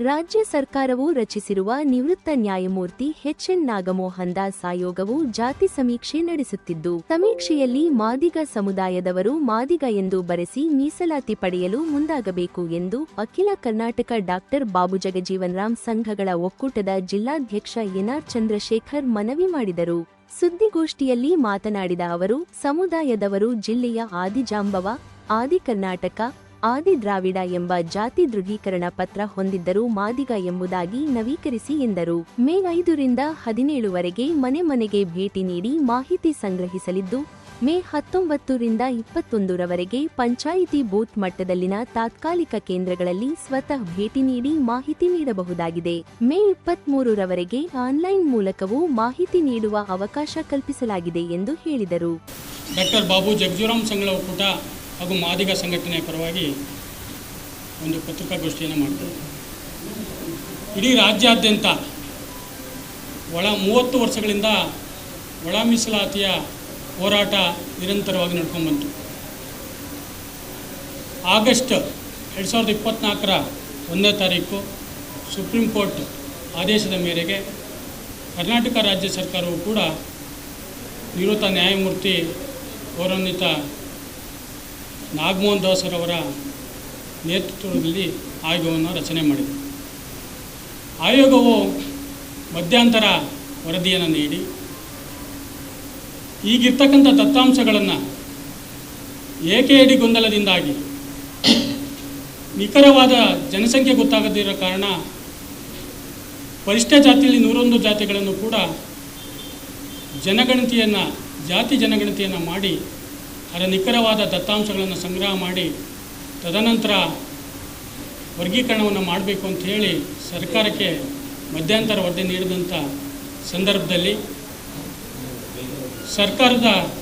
ರಾಜ್ಯ ಸರ್ಕಾರವು ರಚಿಸಿರುವ ನಿವೃತ್ತ ನ್ಯಾಯಮೂರ್ತಿ ಎಚ್ಎನ್ ನಾಗಮೋಹನ್ ದಾಸ್ ಆಯೋಗವು ಜಾತಿ ಸಮೀಕ್ಷೆ ನಡೆಸುತ್ತಿದ್ದು, ಸಮೀಕ್ಷೆಯಲ್ಲಿ ಮಾದಿಗ ಸಮುದಾಯದವರು ಮಾದಿಗ ಎಂದು ಬರೆಸಿ ಮೀಸಲಾತಿ ಪಡೆಯಲು ಮುಂದಾಗಬೇಕು ಎಂದು ಅಖಿಲ ಕರ್ನಾಟಕ ಡಾಕ್ಟರ್ ಬಾಬು ಜಗಜೀವನ್ ರಾಮ್ ಸಂಘಗಳ ಒಕ್ಕೂಟದ ಜಿಲ್ಲಾಧ್ಯಕ್ಷ ಎನ್ಆರ್ ಚಂದ್ರಶೇಖರ್ ಮನವಿ ಮಾಡಿದರು. ಸುದ್ದಿಗೋಷ್ಠಿಯಲ್ಲಿ ಮಾತನಾಡಿದ ಅವರು, ಸಮುದಾಯದವರು ಜಿಲ್ಲೆಯ ಆದಿಜಾಂಬವ, ಆದಿ ಕರ್ನಾಟಕ ಆದಿ ದ್ರಾವಿಡ ಎಂಬ ಜಾತಿ ದೃಢೀಕರಣ ಪತ್ರ ಹೊಂದಿದ್ದರೂ ಮಾದಿಗ ಎಂಬುದಾಗಿ ನವೀಕರಿಸಿ ಎಂದರು. ಮೇ ಐದರಿಂದ ಹದಿನೇಳುವರೆಗೆ ಮನೆ ಮನೆಗೆ ಭೇಟಿ ನೀಡಿ ಮಾಹಿತಿ ಸಂಗ್ರಹಿಸಲಿದ್ದು, ಮೇ ಹತ್ತೊಂಬತ್ತರಿಂದ ಇಪ್ಪತ್ತೊಂದರವರೆಗೆ ಪಂಚಾಯಿತಿ ಬೂತ್ ಮಟ್ಟದಲ್ಲಿನ ತಾತ್ಕಾಲಿಕ ಕೇಂದ್ರಗಳಲ್ಲಿ ಸ್ವತಃ ಭೇಟಿ ನೀಡಿ ಮಾಹಿತಿ ನೀಡಬಹುದಾಗಿದೆ. ಮೇ ಇಪ್ಪತ್ಮೂರರವರೆಗೆ ಆನ್ಲೈನ್ ಮೂಲಕವೂ ಮಾಹಿತಿ ನೀಡುವ ಅವಕಾಶ ಕಲ್ಪಿಸಲಾಗಿದೆ ಎಂದು ಹೇಳಿದರು. ಡಾಕ್ಟರ್ ಬಾಬು ಜಗಜೂರಾಮ್ ಸಂಘಗಳ ಒಕ್ಕೂಟ ಹಾಗೂ ಮಾದಿಗ ಸಂಘಟನೆಯ ಪರವಾಗಿ ಒಂದು ಪತ್ರಿಕಾಗೋಷ್ಠಿಯನ್ನು ಮಾಡ್ತೇವೆ ಇಡೀ ರಾಜ್ಯಾದ್ಯಂತ ಒಳ ಮೂವತ್ತು ವರ್ಷಗಳಿಂದ ಒಳ ಮೀಸಲಾತಿಯ ಹೋರಾಟ ನಿರಂತರವಾಗಿ ನಡ್ಕೊಂಡ್ಬಂತು ಆಗಸ್ಟ್ ಎರಡು ಸಾವಿರದ ಇಪ್ಪತ್ತ್ನಾಲ್ಕರ ಒಂದನೇ ತಾರೀಕು ಸುಪ್ರೀಂ ಕೋರ್ಟ್ ಆದೇಶದ ಮೇರೆಗೆ ಕರ್ನಾಟಕ ರಾಜ್ಯ ಸರ್ಕಾರವು ಕೂಡ ನಿವೃತ್ತ ನ್ಯಾಯಮೂರ್ತಿ ಗೌರವಾನ್ವಿತ ನಾಗಮೋಹನ್ ದಾಸರವರ ನೇತೃತ್ವದಲ್ಲಿ ಆಯೋಗವನ್ನು ರಚನೆ ಮಾಡಿದೆ. ಆಯೋಗವು ಮಧ್ಯಂತರ ವರದಿಯನ್ನು ನೀಡಿ, ಈಗಿರ್ತಕ್ಕಂಥ ದತ್ತಾಂಶಗಳನ್ನು ಏಕೆಯಡಿ ಗೊಂದಲದಿಂದಾಗಿ ನಿಖರವಾದ ಜನಸಂಖ್ಯೆ ಗೊತ್ತಾಗದಿರೋ ಕಾರಣ ಪರಿಷ್ಠ ಜಾತಿಯಲ್ಲಿ ನೂರೊಂದು ಜಾತಿಗಳನ್ನು ಕೂಡ ಜನಗಣತಿಯನ್ನು, ಜಾತಿ ಜನಗಣತಿಯನ್ನು ಮಾಡಿ ಅದರ ನಿಖರವಾದ ದತ್ತಾಂಶಗಳನ್ನು ಸಂಗ್ರಹ ಮಾಡಿ ತದನಂತರ ವರ್ಗೀಕರಣವನ್ನು ಮಾಡಬೇಕು ಅಂತ ಹೇಳಿ ಸರ್ಕಾರಕ್ಕೆ ಮಧ್ಯಂತರ ವರದಿ ನೀಡಿದಂಥ ಸಂದರ್ಭದಲ್ಲಿ ಸರ್ಕಾರದ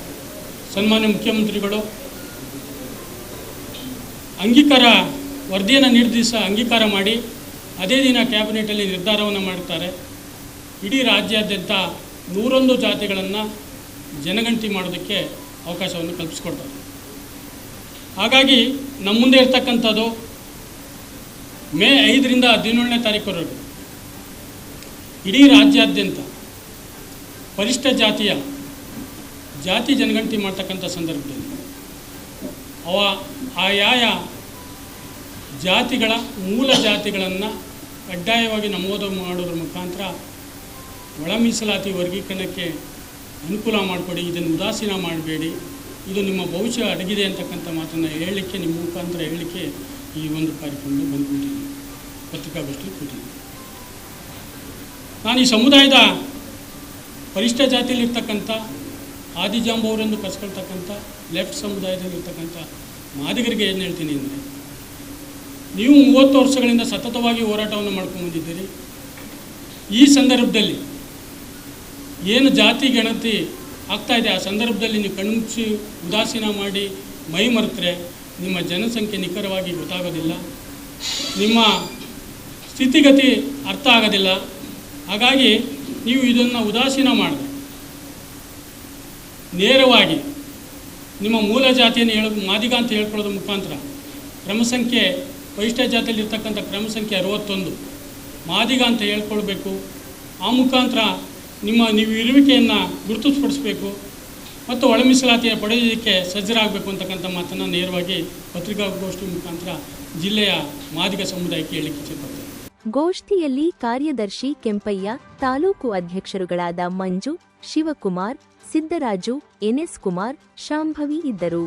ಸನ್ಮಾನ್ಯ ಮುಖ್ಯಮಂತ್ರಿಗಳು ಅಂಗೀಕಾರ ವರದಿಯನ್ನು ನೀಡಿದ ದಿವಸ ಅಂಗೀಕಾರ ಮಾಡಿ ಅದೇ ದಿನ ಕ್ಯಾಬಿನೆಟಲ್ಲಿ ನಿರ್ಧಾರವನ್ನು ಮಾಡ್ತಾರೆ. ಇಡೀ ರಾಜ್ಯಾದ್ಯಂತ ನೂರೊಂದು ಜಾತಿಗಳನ್ನು ಜನಗಣತಿ ಮಾಡೋದಕ್ಕೆ ಅವಕಾಶವನ್ನು ಕಲ್ಪಿಸ್ಕೊಡ್ತಾರೆ. ಹಾಗಾಗಿ ನಮ್ಮ ಮುಂದೆ ಇರ್ತಕ್ಕಂಥದ್ದು ಮೇ ಐದರಿಂದ ಹದಿನೇಳನೇ ತಾರೀಕುವರೆಗೂ ಇಡೀ ರಾಜ್ಯಾದ್ಯಂತ ಪರಿಷ್ಠ ಜಾತಿಯ ಜಾತಿ ಜನಗಣತಿ ಮಾಡ್ತಕ್ಕಂಥ ಸಂದರ್ಭದಲ್ಲಿ ಅವ ಆಯಾಯ ಜಾತಿಗಳ ಮೂಲ ಜಾತಿಗಳನ್ನು ಕಡ್ಡಾಯವಾಗಿ ನಮೂದು ಮಾಡೋದ್ರ ಮುಖಾಂತರ ಒಳ ಮೀಸಲಾತಿ ವರ್ಗೀಕರಣಕ್ಕೆ ಅನುಕೂಲ ಮಾಡಿಕೊಡಿ, ಇದನ್ನು ಉದಾಸೀನ ಮಾಡಬೇಡಿ. ಇದು ನಿಮ್ಮ ಭವಿಷ್ಯ ಅಡಗಿದೆ ಅಂತಕ್ಕಂಥ ಮಾತನ್ನು ಹೇಳಲಿಕ್ಕೆ, ನಿಮ್ಮ ಮುಖಾಂತರ ಹೇಳಲಿಕ್ಕೆ ಈ ಒಂದು ಕಾರ್ಯಕ್ರಮದಲ್ಲಿ ಬಂದ್ಬಿಟ್ಟಿದ್ದೀನಿ. ಪತ್ರಿಕಾಗೋಷ್ಠಿ ಕೂತಿದ್ದೀನಿ. ನಾನು ಈ ಸಮುದಾಯದ ಪರಿಷ್ಠ ಜಾತಿಯಲ್ಲಿರ್ತಕ್ಕಂಥ ಆದಿಜಾಂಬವರೆಂದು ಕಸ್ಕೊಳ್ತಕ್ಕಂಥ ಲೆಫ್ಟ್ ಸಮುದಾಯದಲ್ಲಿರ್ತಕ್ಕಂಥ ಮಾದಿಗರಿಗೆ ಏನು ಹೇಳ್ತೀನಿ ಅಂದರೆ, ನೀವು ಮೂವತ್ತು ವರ್ಷಗಳಿಂದ ಸತತವಾಗಿ ಹೋರಾಟವನ್ನು ಮಾಡ್ಕೊಂಡು ಬಂದಿದ್ದೀರಿ. ಈ ಸಂದರ್ಭದಲ್ಲಿ ಏನು ಜಾತಿ ಗಣತಿ ಆಗ್ತಾ ಇದೆ ಆ ಸಂದರ್ಭದಲ್ಲಿ ನೀವು ಕಣ್ಮುಚ್ಚಿ ಉದಾಸೀನ ಮಾಡಿ ಮೈ ಮರೆತರೆ ನಿಮ್ಮ ಜನಸಂಖ್ಯೆ ನಿಖರವಾಗಿ ಗೊತ್ತಾಗೋದಿಲ್ಲ. ನಿಮ್ಮ ಸ್ಥಿತಿಗತಿ ಅರ್ಥ ಆಗೋದಿಲ್ಲ. ಹಾಗಾಗಿ ನೀವು ಇದನ್ನು ಉದಾಸೀನ ಮಾಡಿದೆ. ನೇರವಾಗಿ ನಿಮ್ಮ ಮೂಲ ಜಾತಿಯನ್ನು ಹೇಳ ಮಾದಿಗ ಅಂತ ಹೇಳ್ಕೊಳ್ಳೋದ್ರ ಮುಖಾಂತರ. ಕ್ರಮಸಂಖ್ಯೆ ವೈಷ್ಠ ಜಾತಿಯಲ್ಲಿರ್ತಕ್ಕಂಥ ಕ್ರಮ ಸಂಖ್ಯೆ ಅರವತ್ತೊಂದು. ಮಾದಿಗ ಅಂತ ಹೇಳ್ಕೊಳ್ಬೇಕು. ಆ ಮುಖಾಂತರ ನಿಮ್ಮ ನೀವು ಇರುವಿಕೆಯನ್ನು ಗುರುತಿಸ್ಪಡಿಸಬೇಕು ಮತ್ತು ಒಳ ಮೀಸಲಾತಿಯ ಪಡೆಯೋದಕ್ಕೆ ಸಜ್ಜರಾಗಬೇಕು ಅಂತಕ್ಕಂಥ ಮಾತನ್ನು ನೇರವಾಗಿ ಪತ್ರಿಕಾಗೋಷ್ಠಿ ಮುಖಾಂತರ ಜಿಲ್ಲೆಯ ಮಾದಿಗ ಸಮುದಾಯಕ್ಕೆ ಹೇಳಿಕೆ ಗೋಷ್ಠಿಯಲ್ಲಿ ಕಾರ್ಯದರ್ಶಿ ಕೆಂಪಯ್ಯ, ತಾಲೂಕು ಅಧ್ಯಕ್ಷರುಗಳಾದ ಮಂಜು, ಶಿವಕುಮಾರ್, ಸಿದ್ದರಾಜು ಎನ್ಎಸ್ ಕುಮಾರ್ ಶಾಂಭವಿ ಇದ್ದರು.